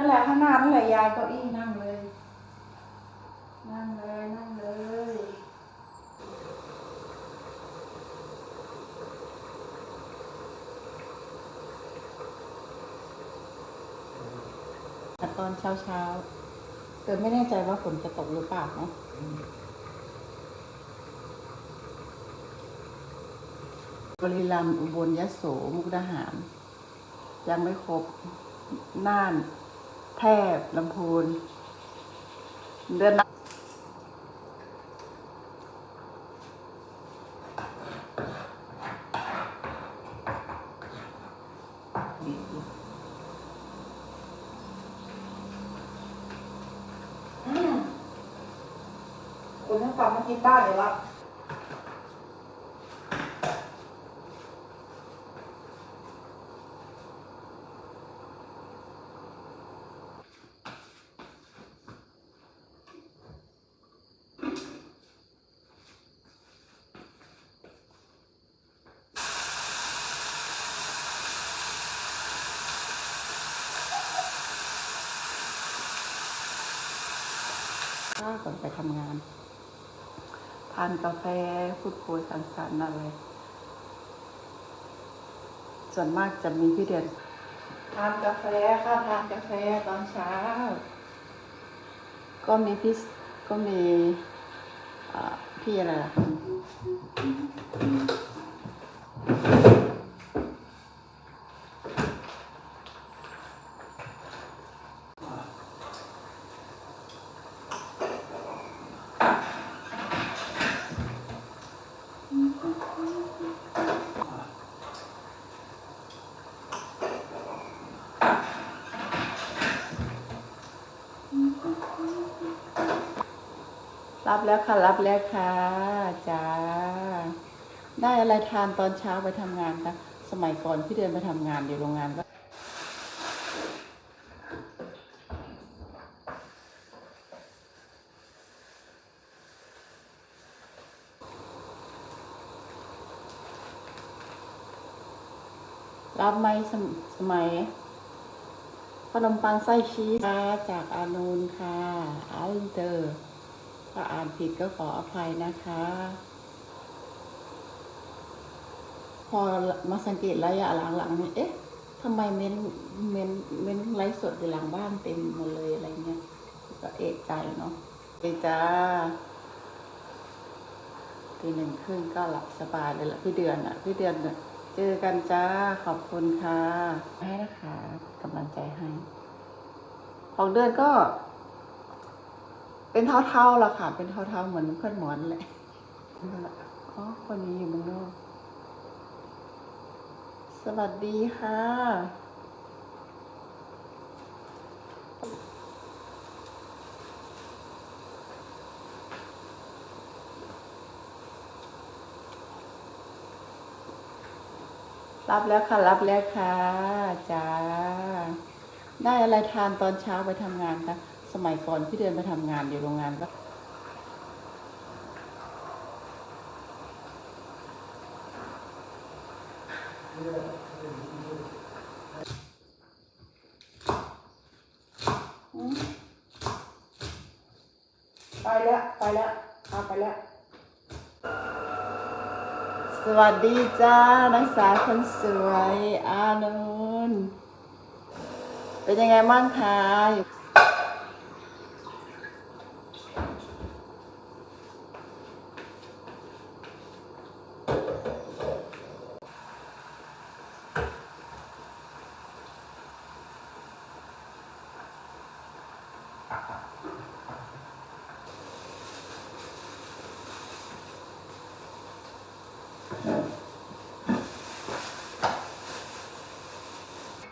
นั่นแหละข้างหน้านั่นแหละยายเก้าอี้นั่งเลย นั่งเลยนั่งเลยตอนเช้าเช้าเกิดไม่แน่ใจว่าฝนจะตกหรือเปล่าเนาะบริรัมอุบลยโสมุกดาหาร ยังไม่ครบน่าน แพร่ลำพูน เดือนคุณทั้งฟังมากินได้เลยวะ ข้าก่อนไปทำงาน ทานกาแฟพูดคุยสังสรรค์อะไร ส่วนมากจะมีพี่เดือนทานกาแฟค่ะทานกาแฟตอนเช้า ก็มีพี่ก็มีพี่อะไรล่ะ รับแล้วค่ะ รับแล้วค่ะจ้าได้อะไรทานตอนเช้าไปทำงานคะสมัยก่อนพี่เดือนไปทำงานอยู่โรงงานก็รับไหมสสมัยขนมปังไส้ชีสค่ะจากอานูนค่ะอัลเตอร์ ถ้าอ่านผิดก็ขออภัยนะคะ พอมาสังเกตระยะหลังๆเนี่ยเอ๊ะทำไมเม้นเม้นเม้นไลฟ์สดอยู่หลังบ้านเต็มหมดเลยอะไรเงี้ยก็เอกใจเนาะเอกจ้าตีหนึ่งครึ่งก็หลับสบายเลยละพี่เดือนอะ พี่เดือนน่ะเจอกันจ้าขอบคุณค่ะ ให้นะคะกำลังใจให้ ของเดือนก็ เป็นเท่าๆละค่ะ เป็นเท่าๆเหมือนเพื่อนหมอนแหละอ๋อคนนี้อยู่เมืองนอกสวัสดีค่ะ รับแล้วค่ะ รับแล้วค่ะจ้าได้อะไรทานตอนเช้าไปทำงานคะ สมัยก่อนพี่เดือนไปทำงานอยู่โรงงานก็อืมไปแล้วไปแล้วเอาไปแล้ว สวัสดีจ้า นักศึกษาคนสวยอานุนเป็นยังไงบ้างคะ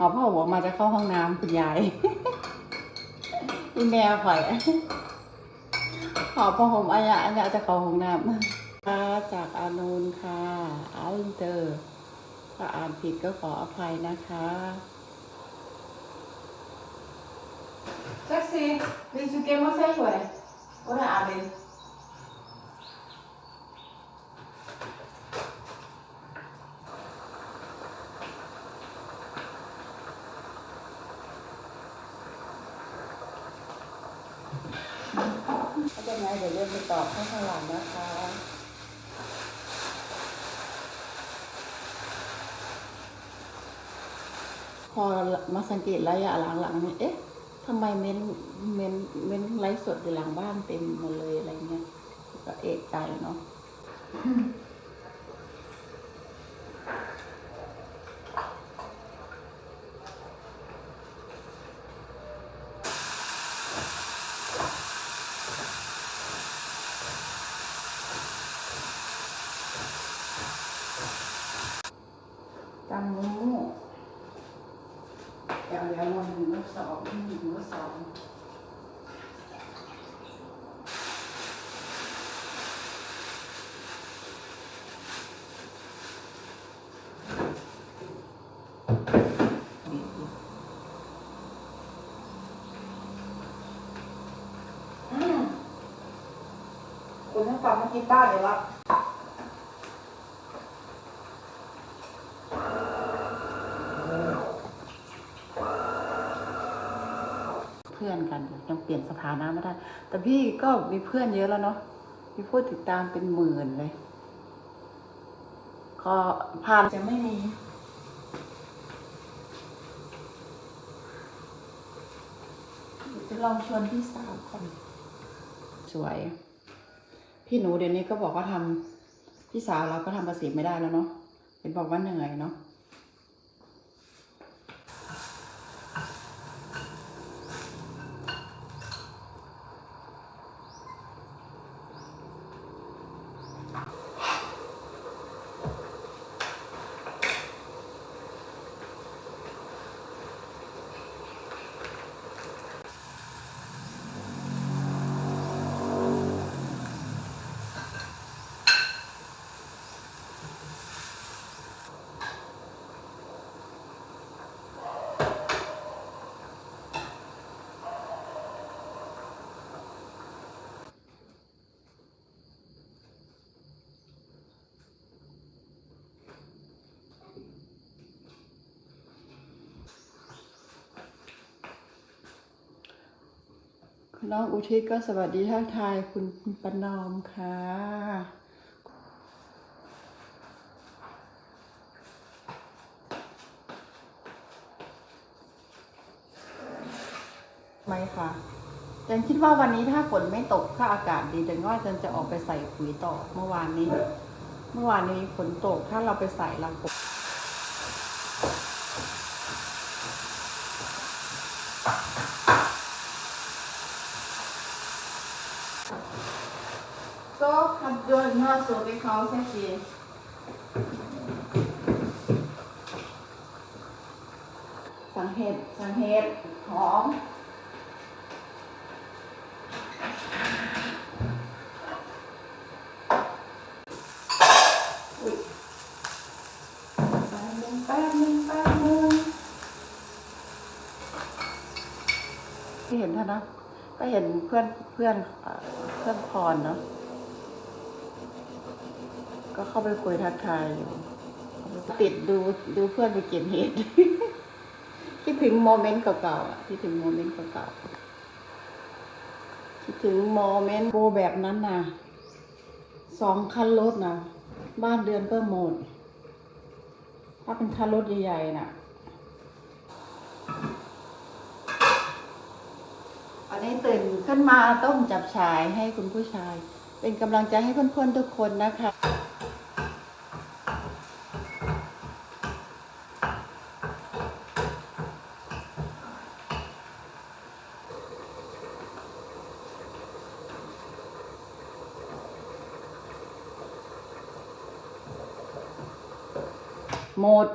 อยู่หอพ่อหัวมาจะเข้าห้องน้ำคุณยายอีแมวข่อยหอพ่อผมอายะอายะจะเข้าห้องน้ำค่ะจากอานูนค่ะอัลเตอร์ถ้าอ่านผิดก็ขออภัยนะคะ Taxi, willst du gehen mal selber? Oder Abel? ถ้าเป็นไงเดี๋ยวเรียนไปตอบให้ข้างหลังนะคะพอมาสังเกตระยะหลังๆนี่เอ๊ะทำไมเม้นเม้นเม้นไลฟ์สดอยู่หลังบ้านเต็มหมดเลยอะไรเงี้ยก็เอกใจเนาะ ตำมูเดี๋ยวเดี๋ยววันหนึ่งก็สองหนึ่งก็สองอืม คุณทั้งฟังเมื่อกี้ต้าเลยวะเพื่อนกันยังเปลี่ยนสถานะไม่ได้ แต่พี่ก็มีเพื่อนเยอะแล้วเนาะมีผู้ติดตามเป็นหมื่นเลยก็ผ่านจะไม่มีจะลองชวนพี่สาวคนสวย พี่หนูเดี๋ยวนี้ก็บอกว่าทำพี่สาวเราก็ทำภาษีไม่ได้แล้วเนาะเห็นบอกว่าเหนื่อยเนาะ น้องอุทิศก็สวัสดีทักทายคุณประนอมค่ะไหมคะจันคิดว่าวันนี้ถ้าฝนไม่ตกถ้าอากาศดีจันว่าจันจะออกไปใส่ปุ๋ยต่อเมื่อวานนี้ เมื่อวานนี้ฝนตกถ้าเราไปใส่เราปกก็ทำ ด้วยเมื่อสูบไปเขาใช่สิสังเห็ดสังเห็ดหอมอุ๊ยแป๊บนึงแป๊บนึงแป๊บนึงที่เห็นท่านนะ ก็เห็นเพื่อนเพื่อนเพื่อนพรเนาะ ก็เข้าไปคุยทักทายอยู่ ติดดูดูเพื่อนไปเก็บเห็ด คิดถึงโมเมนต์เก่าๆอะคิดถึงโมเมนต์เก่าๆคิดถึงโมเมนต์โบแบบนั้นนะสองคันรถนะบ้านเดือนก็หมด ถ้าเป็นคันรถใหญ่ๆน่ะอันนี้ตื่นขึ้นมาต้องจับฉายให้คุณผู้ชาย เป็นกำลังใจให้เพื่อนๆทุกคนนะคะ หมด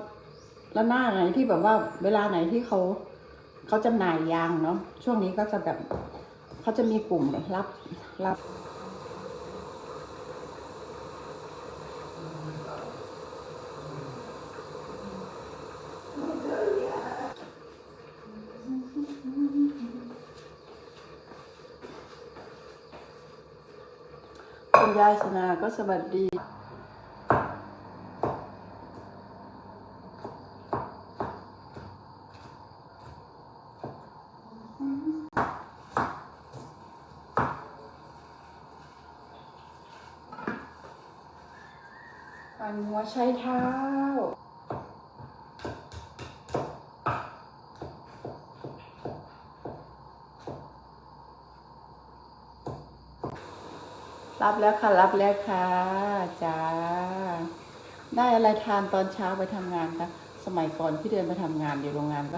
แล้วหน้าไหนที่แบบว่าเวลาไหนที่เขาเขาจำหน่ายยางเนาะช่วงนี้ก็จะแบบเขาจะมีกลุ่มรับรับคุณยายสนาก็สวัสดี หัวใช้เท้า รับแล้วค่ะ รับแล้วค่ะจ้าได้อะไรทานตอนเช้าไปทำงานคะสมัยก่อนพี่เดือนไปทำงานอยู่โรงงานก็